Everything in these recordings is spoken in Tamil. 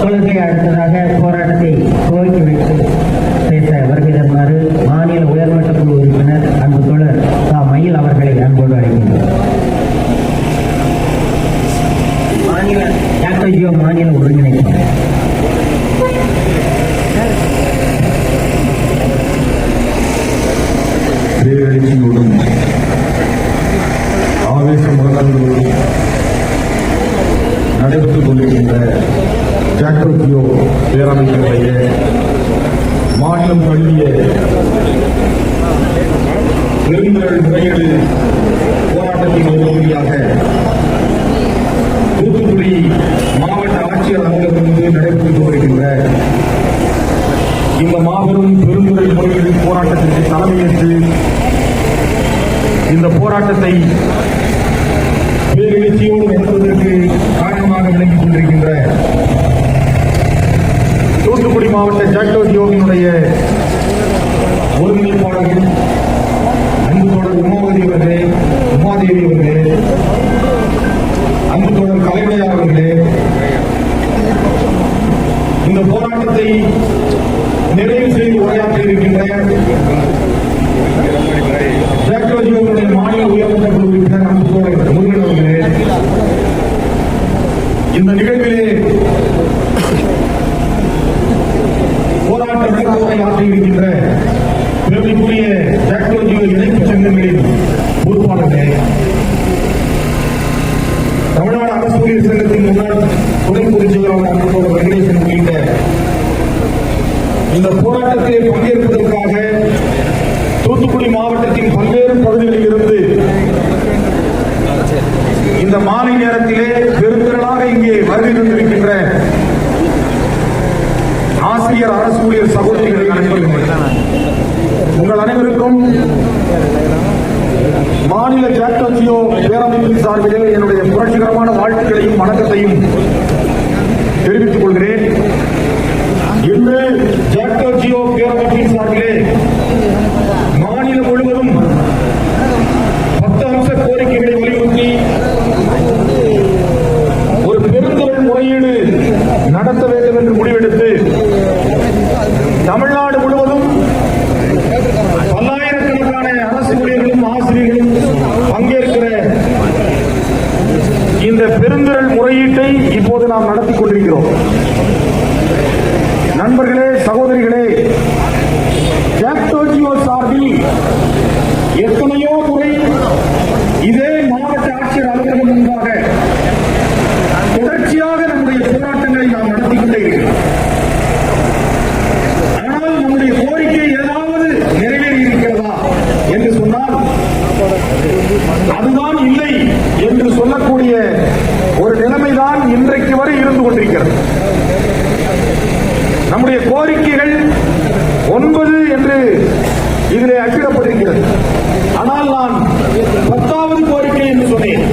தொழுகை அடுத்ததாக போராட்டத்தை துவக்கி வைத்து பேச வருகிறமாறு மாநில உயர்மட்ட குழு உறுப்பினர் அன்பு தோழர் தா மயில் அவர்களை அன்போடு அழைக்கின்றனர் தூத்துக்குடி மாவட்ட ஆட்சியர் அலுவலகத்திலிருந்து நடைபெற்று வருகின்ற இந்த மாபெரும் பெருந்துறை முறைகளின் போராட்டத்திற்கு தலைமையேற்று இந்த போராட்டத்தை பேரெழுச்சியோடு நடத்துவதற்கு காரணமாக விளங்கிக் கொண்டிருக்கின்ற தூத்துக்குடி மாவட்ட ஜாக்டோ யோகினுடைய ஒருங்கிணைப்பாளர்கள் அன்பு தொடர் உமாவதி அவர்களே உமாதேவி அவர்களே அன்பு தோழர் கலைஞர் இந்த போராட்டத்தை நிறைவு செய்து உரையாற்றி இருக்கின்ற கூட்டத்தின் சார்பிலே என்னுடைய புரட்சிகரமான வாழ்த்துக்களையும் வணக்கத்தையும் தெரிவித்துக் கொள்கிறேன். இன்று ஜாக்டோ ஜியோ பேரமைப்பின் சார்பிலே நாம் நடத்தி கொண்டிருக்கிறோம். நண்பர்களே சகோதரிகளே நம்முடைய கோரிக்கைகள் ஒன்பது என்று இதிலே அச்சிடப்பட்டிருக்கிறது. ஆனால் நான் பத்தாவது கோரிக்கை என்று சொன்னேன்.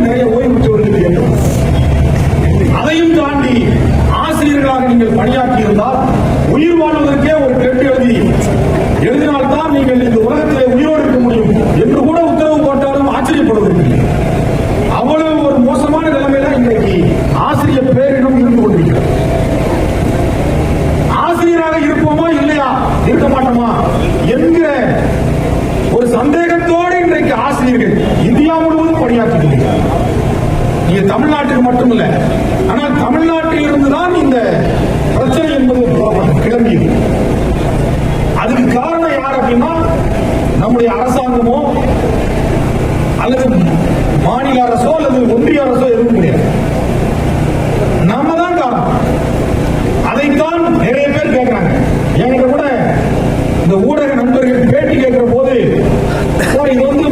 நிறைய ஓய்வு பெற்றவர்களுக்கு வேண்டும் அதையும் தாண்டி ஆசிரியர்களாக நீங்கள் பணியாற்றி இருந்தால் உயிர் வாழ்வதற்கே ஒரு கேட்டு எழுதி எழுதினால்தான் நீங்கள் இந்த உலகத்திலே உயிரோடு இருக்க முடியும் என்று கூட உத்தரவு போட்டாலும் ஆச்சரியப்படுவதில்லை. அவ்வளவு ஒரு மோசமான நிலைமையில இன்றைக்கு ஆசிரியர் பேரிடம் இருந்து கொண்டிருக்கிறது ஆசிரியராக இருப்போமா இல்லையா? இருக்க மாட்டோமா? என்கிற ஒரு சந்தேகத்தோடு இன்றைக்கு ஆசிரியர்கள் இந்தியா முழுவதும் பணியாற்றி இது தமிழ்நாட்டுக்கு மட்டுமில்ல. ஆனா தமிழ்நாட்டில் இருந்துதான் இந்த பிரச்சனை என்பது கிளம்பி அதுக்கு காரணம் யார் அப்படின்னா நம்முடைய அரசாங்கமோ அல்லது மாநில அரசோ அல்லது ஒன்றிய அரசோ எதுவும் கிடையாது. நாம தான் காரணம். அதைத்தான் நிறைய பேர் கேட்கிறாங்க என்கிட்ட கூட இந்த ஊடக நண்பர்கள் பேட்டி கேட்கிற போது இது வந்து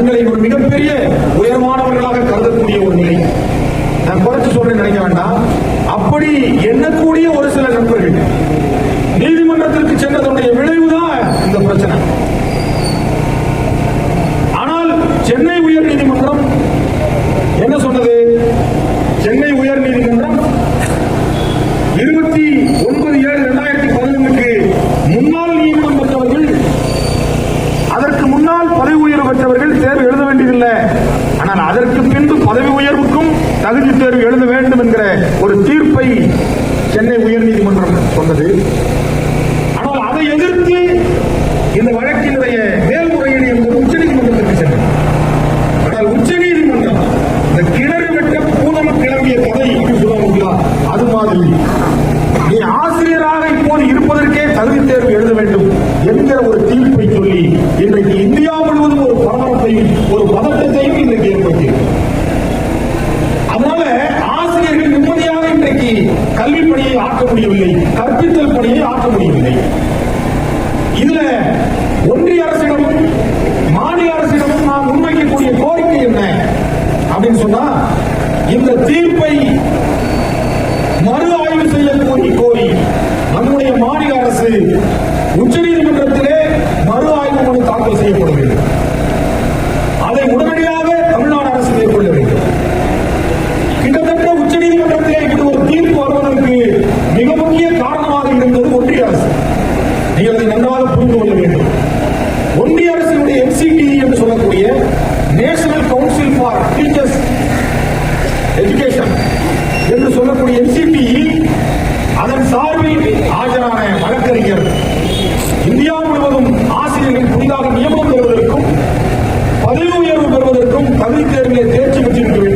தங்களை ஒரு மிகப்பெரிய உயர்வானவர்களாக கருதக்கூடிய ஒரு நிலை. நான் குறைச்சு சொல்றேன் நினைக்க வேண்டாம். அப்படி எண்ணக்கூடிய ஒரு சில நண்பர்கள் நீதிமன்றத்திற்கு சென்றதனுடைய விளைவுதான் இந்த பிரச்சனை. ஆனால் சென்னை உயர் நீதிமன்றம் அதற்கு பின்பு பதவி உயர்வுக்கும் தகுதி தேர்வு எழுத வேண்டும் என்கிற ஒரு தீர்ப்பை சென்னை உயர்நீதிமன்றம் சொன்னது முடியவில்லை. கற்பித்தல் பணியை ஆற்ற முடியவில்லை. இதுல ஒன்றிய அரசிடம் மாநில அரசிடம் நான் முன்வைக்கக்கூடிய கோரிக்கை என்ன? அப்படின்னு சொன்னா இந்த தீர்ப்பை ஆதித்தேர்களை தேர்ச்சி பெற்றிருக்க வேண்டும்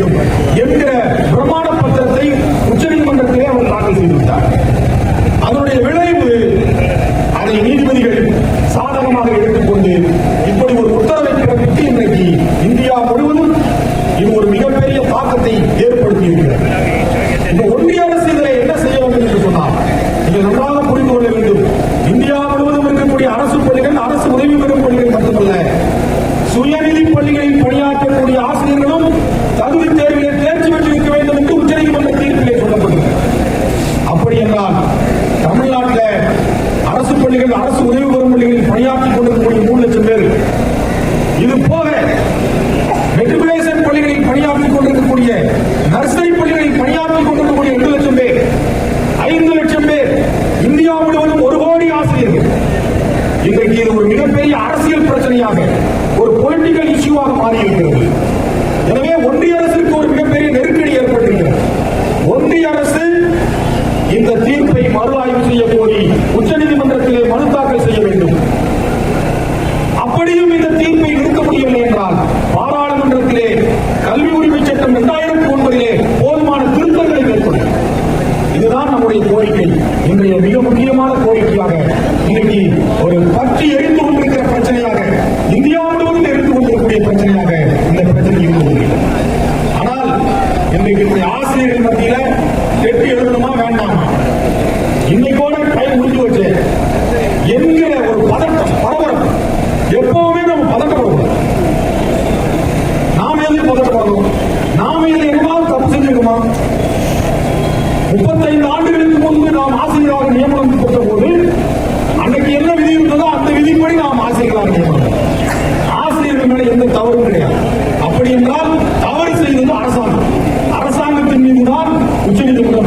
Bakit?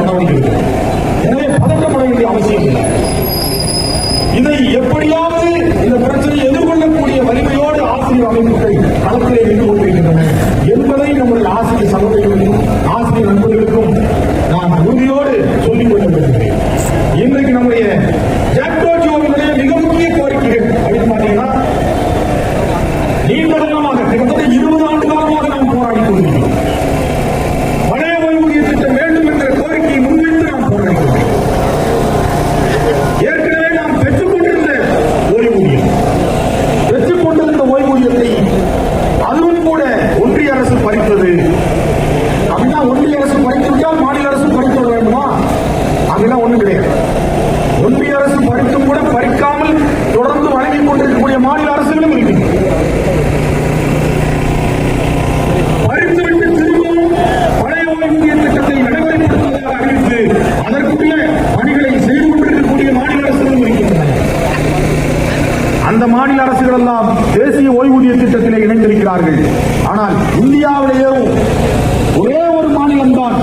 how we. மாநில அரசுகள் எல்லாம் தேசிய ஓய்வூதிய திட்டத்திலே இணைந்திருக்கிறார்கள். ஆனால் இந்தியாவிலேயே ஒரே ஒரு மாநிலம்தான்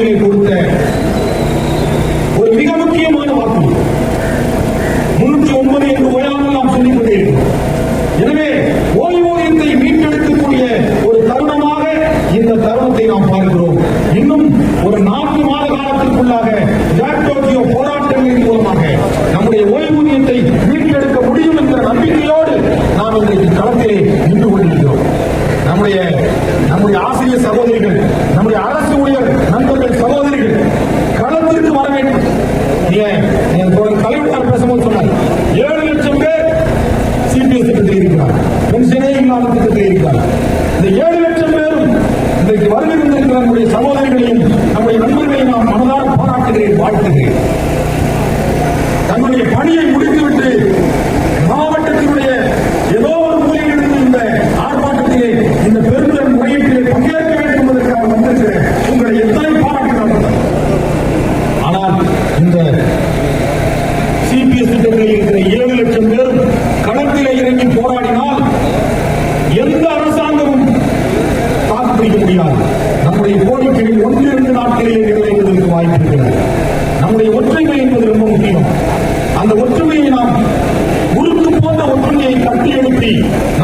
பட்டியலை கொடுத்த இந்த ஏழு லட்சம் பேரும் இன்றைக்கு வருகின்ற நம்முடைய சகோதரிகளையும் நம்முடைய நண்பர்களையும் நான் மனதார பாராட்டுகிறேன் வாழ்த்துகிறேன். Thank you.